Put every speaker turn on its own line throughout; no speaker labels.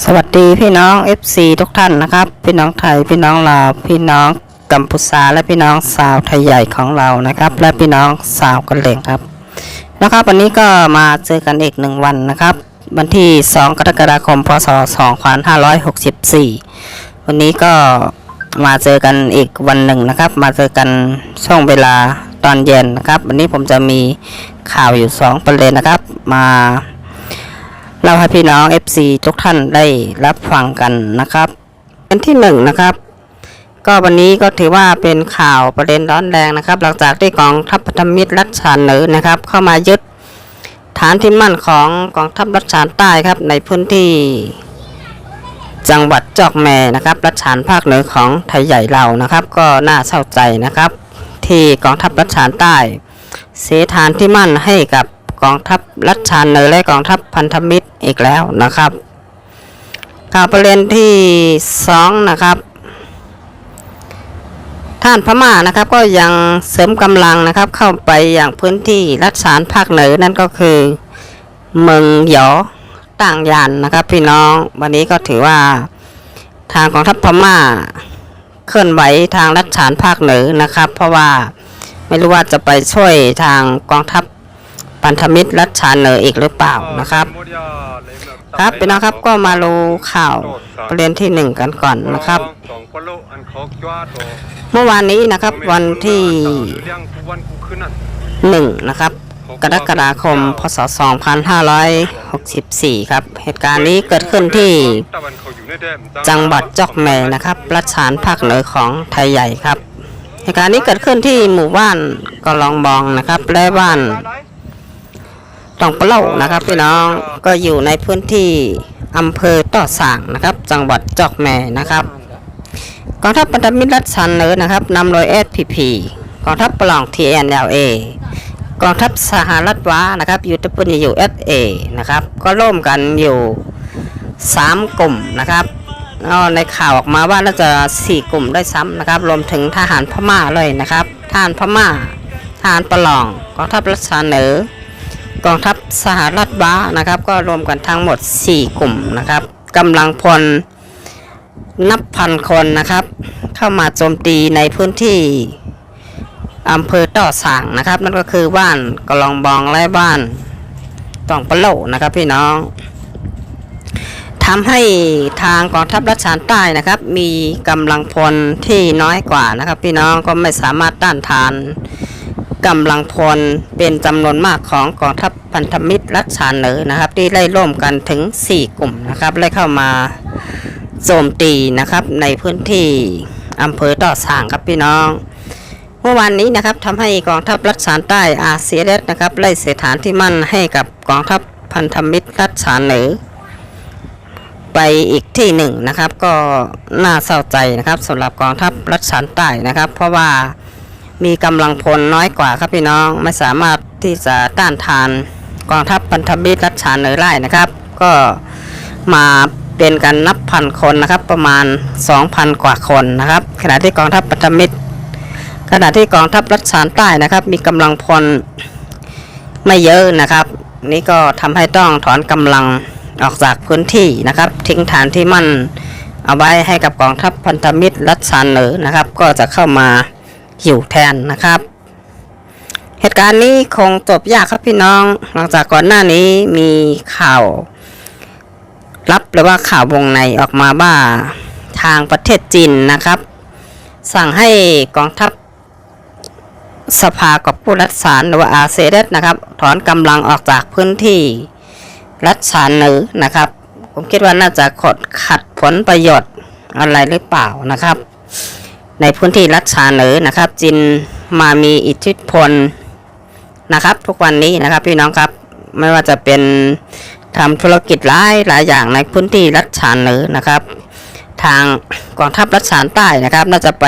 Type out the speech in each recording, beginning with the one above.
สวัสดีพี่น้อง FC ทุกท่านนะครับ พี่น้องไทยพี่น้องลาวพี่น้องกัมพูชาและพี่น้องสาวไทยใหญ่ของเรานะครับ และพี่น้องสาวกันเหลงครับนะครับ วันนี้ก็มาเจอกันอีกหนึ่งวันนะครับ วันที่ 2 กรกฎาคมพศ2564 วันนี้ก็มาเจอกันอีกวันหนึ่งนะครับ มาเจอกันช่วงเวลาตอนเย็นนะครับ วันนี้ผมจะมีข่าวอยู่ 2 ประเด็นนะครับ มา เล่าให้พี่น้อง FC ทุกท่านได้รับฟังกันนะครับ เป็นที่หนึ่งนะครับ ก็วันนี้ก็ถือว่าเป็นข่าวประเด็นร้อนแรงนะครับ หลังจากที่กองทัพพันธมิตรรัชชานเหนือนะครับ เข้ามายึดฐานที่มั่นของกองทัพรัชชานใต้ครับ ในพื้นที่ จังหวัดจอกแมนะครับ รัชชานภาคเหนือของไทยใหญ่เรานะครับ ก็น่าเศร้าใจนะครับ ที่กองทัพรัชชานใต้ เสียฐานที่มั่นให้กับ กองทัพรัชชานเหนือและกองทัพพันธมิตรอีกแล้วนะครับ ข่าวประเด็นที่สองนะครับท่านพม่านะครับก็ยังเสริมกำลังนะครับเข้าไปอย่างพื้นที่รัฐสารภาคเหนือนั่นก็คือเมืองหยอต่างยานนะครับพี่น้องวันนี้ก็ถือว่าทางกองทัพพม่าเคลื่อนไหวทางรัฐสารภาคเหนือนะครับ เพราะว่าไม่รู้ว่าจะไปช่วยทางกองทัพ พันธมิตรรัฐชานเหนืออีกหรือเปล่านะครับ ครับพี่น้องครับก็มาดูข่าวประเด็นที่หนึ่งกันก่อนนะครับ เมื่อวานนี้นะครับวันที่หนึ่งนะครับกรกฎาคม พศ 2564 ครับ เหตุการณ์นี้เกิดขึ้นที่ จังหวัดจอกแมนะครับ รัชฉานภาคเหนือของไทยใหญ่ครับ เหตุการณ์นี้เกิดขึ้นที่หมู่บ้านกอลองบองนะครับ และบ้าน ตองเปล่านะครับพี่น้องก็อยู่ในพื้นที่อำเภอต่อสางนะครับ จังหวัดจอกแม่นะครับกองทัพพันธมิตรรัฐชันเนือนะครับนำโดย SPP กองทัพปล่อง TNLA กองทัพสหรัฐว้านะครับยูทปุ่นอยู่ SA นะครับ ก็ร่วมกันอยู่ 3 กลุ่มนะครับในข่าวออกมาว่าน่าจะ 4 กลุ่มได้ซ้ำนะครับ รวมถึงทหารพม่าเลยนะครับทหารพม่าทหารปล่องกองทัพรัฐชันเหนือ กองทัพสหรัฐว้านะครับ ก็รวมกันทั้งหมด 4 กลุ่มนะครับกำลังพลนับพันคนนะครับ เข้ามาโจมตีในพื้นที่อำเภอต่อสางนะครับ นั่นก็คือบ้านกลองบองและบ้านตองปะโลนะครับพี่น้องทำให้ทางกองทัพรัชานใต้นะครับ มีกำลังพลที่น้อยกว่านะครับ พี่น้องก็ไม่สามารถต้านทาน กำลังพลเป็นจำนวนมากของกองทัพพันธมิตรรัชชานเหนือนะครับ ที่ไล่ร่วมกันถึง 4 กลุ่มนะครับไล่เข้ามาโจมตีนะครับในพื้นที่อำเภอต่อสางครับพี่น้องเมื่อวานนี้นะครับทำให้กองทัพรัฐสานใต้อาเซียนนะครับไล่เสถานที่มั่นให้กับกองทัพพันธมิตรรัฐสานเหนือไปอีกที่หนึ่งนะครับ ก็น่าเศร้าใจนะครับสำหรับกองทัพรัฐสานใต้นะครับ เพราะว่า มีกำลังพลน้อยกว่าครับพี่น้องไม่สามารถที่จะต้านทานกองทัพพันธมิตรรัฐสานเหนือได้นะครับ ก็มาเป็นกันนับพันคนนะครับ ประมาณ 2,000 กว่าคนนะครับ ขณะที่กองทัพพันธมิตร ขณะที่กองทัพรัฐสานใต้นะครับ มีกำลังพลไม่เยอะนะครับ นี่ก็ทำให้ต้องถอนกำลังออกจากพื้นที่นะครับ ทิ้งฐานที่มั่นเอาไว้ให้กับกองทัพพันธมิตรรัฐสานเหนือนะครับ ก็จะเข้ามา อยู่แทนนะครับ เหตุการณ์นี้คงจบยากครับพี่น้อง หลังจากก่อนหน้านี้มีข่าวรับหรือว่าข่าววงในออกมาว่าทางประเทศจีนนะครับ สั่งให้กองทัพสภากับผู้รัฐสารหรือว่าอาเซเดนะครับ ถอนกำลังออกจากพื้นที่รัฐสารเหนือนะครับ ผมคิดว่าน่าจะขดขัดผลประโยชน์อะไรหรือเปล่านะครับ ในพื้นที่รัฐสาเหนือนะครับจีนมามีอิทธิพลนะครับ ทุกวันนี้นะครับพี่น้องครับไม่ว่าจะเป็นทำธุรกิจหลายหลายอย่างในพื้นที่รัฐฉานเหนือนะครับ ทางกองทัพรัฐฉานใต้นะครับ น่าจะไป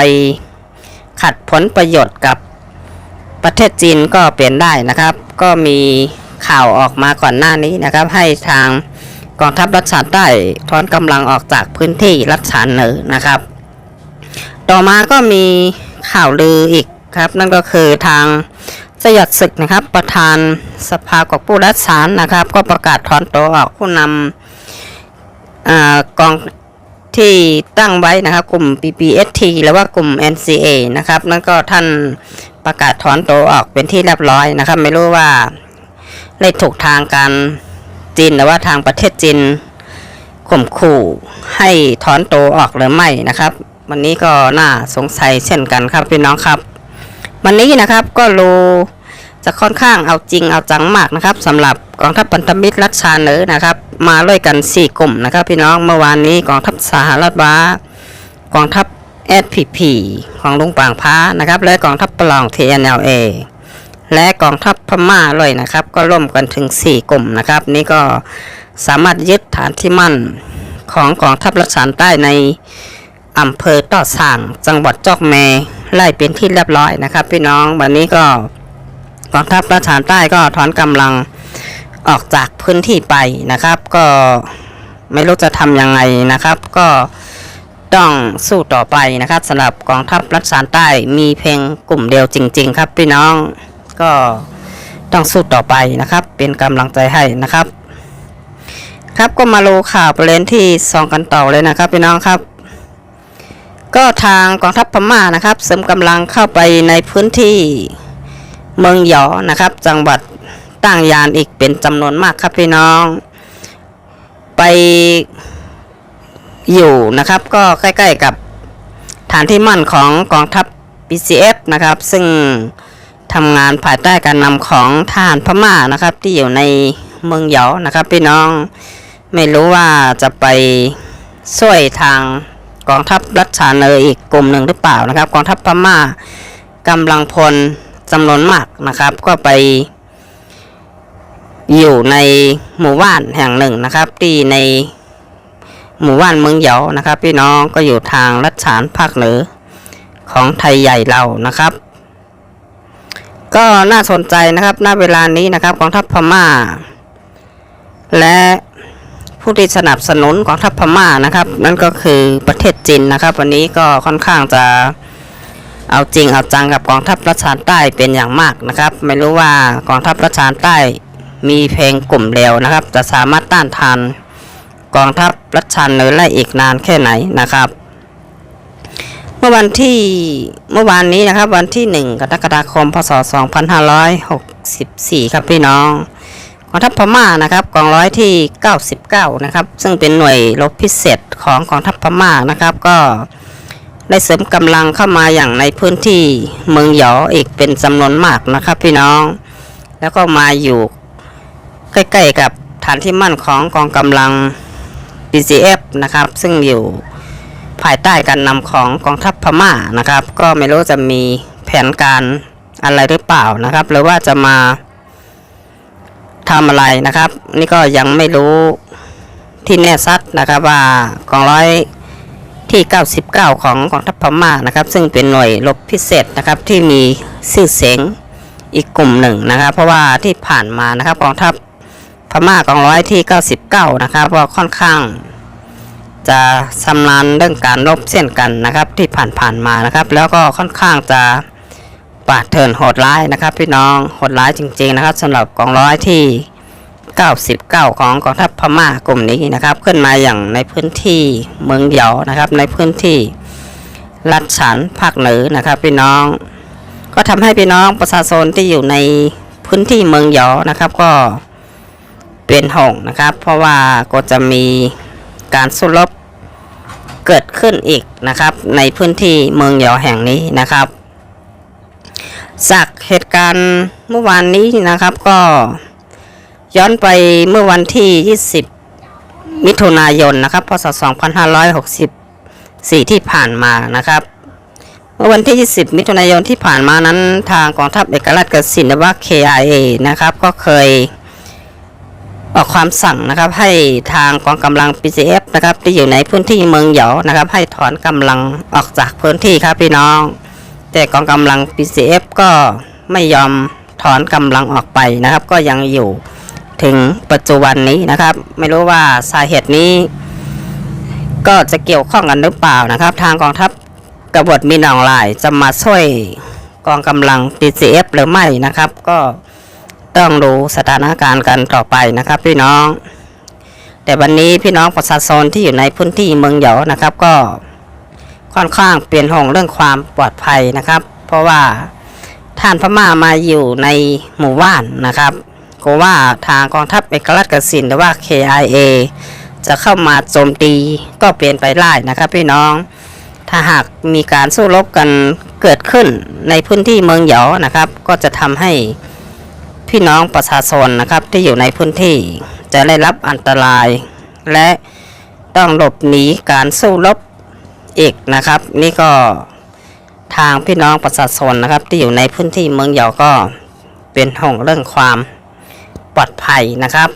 ขัดผลประโยชน์กับประเทศจีนก็เปลี่ยนได้นะครับ ก็มีข่าวออกมาก่อนหน้านี้นะครับ ให้ทางกองทัพรัฐฉานใต้ถอนกำลังออกจากพื้นที่รัฐฉานเหนือนะครับ ต่อมาก็มีข่าวลืออีกครับ นั่นก็คือทางสยดศึกนะครับ ประธานสภากบผู้รัฐสารนะครับ ก็ประกาศถอนตัวออกผู้นอ่ากองที่ตั้งไว้นะครับ กลุ่ม PPST หรือว่ากลุ่ม NCA นะครับ นั่นก็ท่านประกาศถอนตัวออกเป็นที่เรียบร้อยนะครับ ไม่รู้ว่าได้ถูกทางการจีนหรือว่าทางประเทศจีนข่มขู่ให้ถอนตัวออกหรือไม่นะครับ วันนี้ก็น่าสงสัยเช่นกันครับพี่น้องครับ วันนี้นะครับก็รูจะค่อนข้างเอาจริงเอาจังมากนะครับสำหรับกองทัพพันธมิตรรัชชาเนอนะครับ มาด้วยกัน 4 กลุ่มนะครับ พี่น้องเมื่อวานนี้กองทัพสหรัฐว้ากองทัพ SPP ของลุงปางพ้านะครับ และกองทัพปลอง TNLA และกองทัพพม่าเลยนะครับ ก็ร่วมกันถึง 4 กลุ่มนะครับ นี่ก็สามารถยึดฐานที่มั่นของกองทัพรัชชานใต้ใน อำเภอต่อส่างจังหวัดจอกแมไล่เป็นที่เรียบร้อยนะครับ พี่น้องวันนี้ก็กองทัพราชานใต้ก็ถอนกำลังออกจากพื้นที่ไปนะครับ ก็ไม่รู้จะทำยังไงนะครับ ก็ต้องสู้ต่อไปนะครับสำหรับกองทัพรัชานใต้มีเพียงกลุ่มเดียวจริง ๆ ครับ พี่น้องก็ต้องสู้ต่อไปนะครับ เป็นกำลังใจให้นะครับ ครับก็มาโลข่าวประเด็นที่สองกันต่อเลยนะครับ พี่น้องครับ ก็ทางกองทัพพม่านะครับ เสริมกำลังเข้าไปในพื้นที่เมืองหยอนะครับ จังหวัดตั้งยานอีกเป็นจำนวนมากครับพี่น้อง ไปอยู่นะครับ ก็ใกล้ๆกับฐานที่มั่นของกองทัพ PCF นะครับ ซึ่งทำงานภายใต้การนำของทหารพม่านะครับ ที่อยู่ในเมืองหยอนะครับ พี่น้องไม่รู้ว่าจะไปช่วยทาง กองทัพรัชชาเนออีกกลุ่มหนึ่งหรือเปล่านะครับ กองทัพพม่ากำลังพลจำนวนมากนะครับ ก็ไป อยู่ในหมู่บ้านแห่งหนึ่งนะครับ ที่ในหมู่บ้านเมืองเหยานะครับ พี่น้องก็อยู่ทางรัชฉานภาคเหนือของไทยใหญ่เรานะครับ ก็น่าสนใจนะครับ ณ เวลานี้นะครับกองทัพพม่า และ ผู้ที่สนับสนุนกองทัพพม่านะครับ นั่นก็คือประเทศจีนนะครับ วันนี้ก็ค่อนข้างจะเอาจริงเอาจังกับกองทัพรัชานใต้เป็นอย่างมากนะครับ ไม่รู้ว่ากองทัพรัชานใต้มีเพลงกลุ่มเดียวนะครับ จะสามารถต้านทานกองทัพรัชานเหนือได้อีกนานแค่ไหนนะครับ เมื่อวันที่เมื่อวานนี้นะครับ วันที่ 1 กรกฎาคม พศ 2564 ครับพี่น้อง องทัพพม่านะครับกองร้อยที่ 99 นะครับ ซึ่งเป็นหน่วยรบพิเศษของกองทัพพม่านะครับ ก็ได้เสริมกำลังเข้ามาอย่างในพื้นที่เมืองหยออีกเป็นจำนวนมากนะครับ พี่น้อง แล้วก็มาอยู่ใกล้ๆกับฐานที่มั่นของกองกำลัง PCF นะครับ ซึ่งอยู่ภายใต้การนำของกองทัพพม่านะครับ ก็ไม่รู้จะมีแผนการอะไรหรือเปล่านะครับ หรือว่าจะมา ทำอะไรนะครับ นี่ก็ยังไม่รู้ที่แน่ชัดนะครับว่ากองร้อยที่ 99 ของกองทัพพม่านะครับ ซึ่งเป็นหน่วยรบพิเศษนะครับที่มีชื่อเสียงอีกกลุ่มหนึ่งนะครับ เพราะว่าที่ผ่านมานะครับกองทัพพม่ากองร้อยที่ 99 นะครับก็ค่อนข้าง จะชำนาญเรื่องการรบเส้นกันนะครับ ที่ผ่านๆมานะครับ แล้วก็ค่อนข้างจะ ปาดเถื่อนโหดร้ายนะครับ พี่น้องโหดร้ายจริง ๆ นะครับสำหรับกองร้อยที่ 99 ของกองทัพพม่ากลุ่มนี้นะครับ ขึ้นมาอย่างในพื้นที่เมืองเหยานะครับ ในพื้นที่รัฐฉานภาคเหนือนะครับพี่น้อง ก็ทำให้พี่น้องประชาชนที่อยู่ในพื้นที่เมืองเหยานะครับ ก็เป็นห่วงนะครับ เพราะว่าก็จะมีการสู้รบเกิดขึ้นอีกนะครับ ในพื้นที่เมืองเหยาแห่งนี้นะครับ จากเหตุการณ์เมื่อวานนี้นะครับก็ย้อนไปเมื่อวันที่ 20 มิถุนายนนะครับ พศ 2564 ที่ผ่านมานะครับ เมื่อวันที่ 20 มิถุนายนที่ผ่านมานั้น ทางกองทัพเอกราชกสินหรือว่า KIA นะครับ ก็เคยออกความสั่งนะครับให้ทางกองกำลัง PCF นะครับที่อยู่ในพื้นที่เมืองเหยานะครับ ให้ถอนกำลังออกจากพื้นที่ครับพี่น้อง แต่กองกำลัง PCF ก็ไม่ยอมถอนกำลังออกไปนะครับ ก็ยังอยู่ถึงปัจจุบันนี้นะครับ ไม่รู้ว่าสาเหตุนี้ ก็จะเกี่ยวข้องกันหรือเปล่านะครับ ทางกองทัพกบฏมีหนองลายจะมาช่วยกองกำลัง PCF หรือไม่นะครับ ก็ต้องดูสถานการณ์กันต่อไปนะครับพี่น้อง แต่วันนี้พี่น้องประชาชนที่อยู่ในพื้นที่เมืองเหยานะครับ ก็ ค่อนข้างเปลี่ยนห่วงเรื่องความปลอดภัยนะครับ เพราะว่าท่านพม่ามาอยู่ในหมู่บ้านนะครับก็ว่าทางกองทัพเอกราชกสินหรือว่า KIA จะเข้ามาโจมตีก็เปลี่ยนไปได้นะครับพี่น้อง ถ้าหากมีการสู้รบกันเกิดขึ้นในพื้นที่เมืองหยานะครับ ก็จะทำให้พี่น้องประชาชนนะครับที่อยู่ในพื้นที่จะได้รับอันตราย และต้องหลบหนีการสู้รบ อีกนะครับ นี่ก็ทางพี่น้องประชาชนนะครับ ที่อยู่ในพื้นที่เมืองเหยาก็เป็นห่วงเรื่องความปลอดภัยนะครับ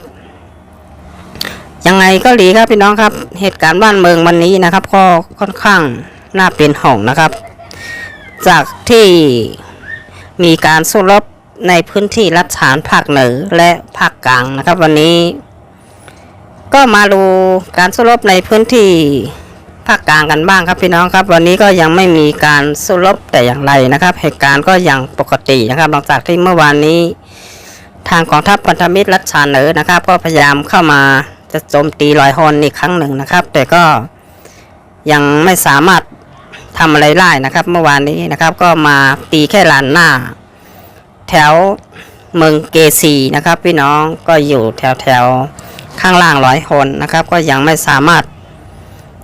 ยังไงก็ดีครับพี่น้องครับ เหตุการณ์บ้านเมืองวันนี้นะครับ ก็ค่อนข้างน่าเป็นห่วงนะครับ จากที่มีการสู้รบในพื้นที่รัฐฉานภาคเหนือและภาคกลางนะครับ วันนี้ ก็มาดูการสู้รบในพื้นที่ ภาคกลางกันบ้างครับพี่น้องครับ วันนี้ก็ยังไม่มีการสู้รบแต่อย่างไรนะครับ เหตุการณ์ก็ยังปกตินะครับ หลังจากที่เมื่อวานนี้ ทางกองทัพพันธมิตรรัชชาเนอนะครับ ก็พยายามเข้ามาจะโจมตีลอยฮอนอีกครั้งหนึ่งนะครับ แต่ก็ยังไม่สามารถทำอะไรได้นะครับ เมื่อวานนี้นะครับ ก็มาตีแค่ลานหน้า แถวเมืองเกซีนะครับ พี่น้องก็อยู่แถวแถวข้างล่างลอยฮอนนะครับ ก็ยังไม่สามารถ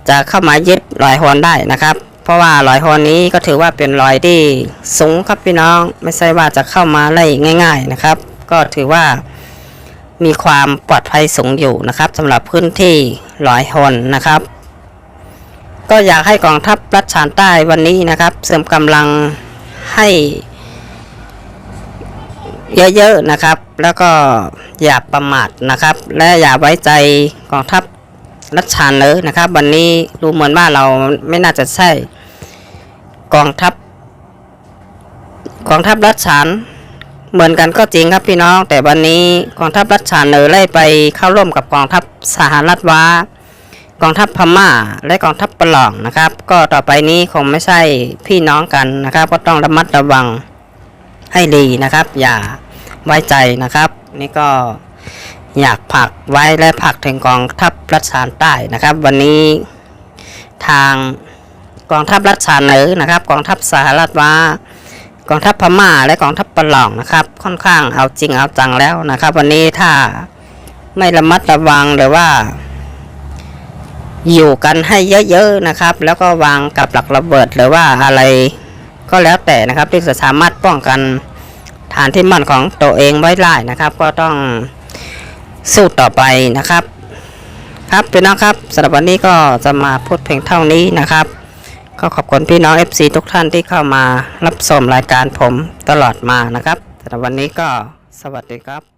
จะเข้ามายึดลอยฮอนได้นะครับ เพราะว่าลอยฮอนนี้ก็ถือว่าเป็นรอยที่สูงครับพี่น้อง ไม่ใช่ว่าจะเข้ามาไล่ง่าย ๆนะครับ ก็ถือว่ามีความปลอดภัยสูงอยู่นะครับสำหรับพื้นที่ลอยฮอนนะครับ ก็อยากให้กองทัพรัชชานใต้วันนี้นะครับ เสริมกำลังให้เยอะๆนะครับ แล้วก็อย่าประมาทนะครับ และอย่าไว้ใจกองทัพ รัชชานเลยนะครับ วันนี้ดูเหมือนว่าเราไม่น่าจะใช่กองทัพกองทัพรัชชานเหมือนกันก็จริงครับพี่น้อง แต่วันนี้กองทัพรัชชาเนอไล่ไปเข้าร่วมกับกองทัพสหรัฐว้ากองทัพพม่า และกองทัพปะหลองนะครับ ก็ต่อไปนี้คงไม่ใช่พี่น้องกันนะครับ ก็ต้องระมัดระวังให้ดีนะครับ อย่าไว้ใจนะครับ นี่ก็ อยากผักไว้และผักถึงกองทัพรัชชานใต้นะครับ วันนี้ทางกองทัพรัชชาเหนือนะครับ กองทัพสหรัฐว้ากองทัพพม่า และกองทัพปะหลองนะครับ ค่อนข้างเอาจริงเอาจังแล้วนะครับ วันนี้ถ้าไม่ระมัดระวังหรือว่า อยู่กันให้เยอะๆนะครับ แล้วก็วางกับหลักระเบิดหรือว่าอะไรก็แล้วแต่นะครับที่จะสามารถป้องกันฐานที่มั่นของตัวเองไว้ได้นะครับ ก็ต้อง สู้ต่อไปนะครับ ครับพี่น้องครับสำหรับวันนี้ก็จะมาพูดเพียงเท่านี้นะครับ ก็ขอบคุณพี่น้อง FC ทุกท่านที่เข้ามารับชมรายการผมตลอดมานะครับสำหรับวันนี้ก็สวัสดีครับ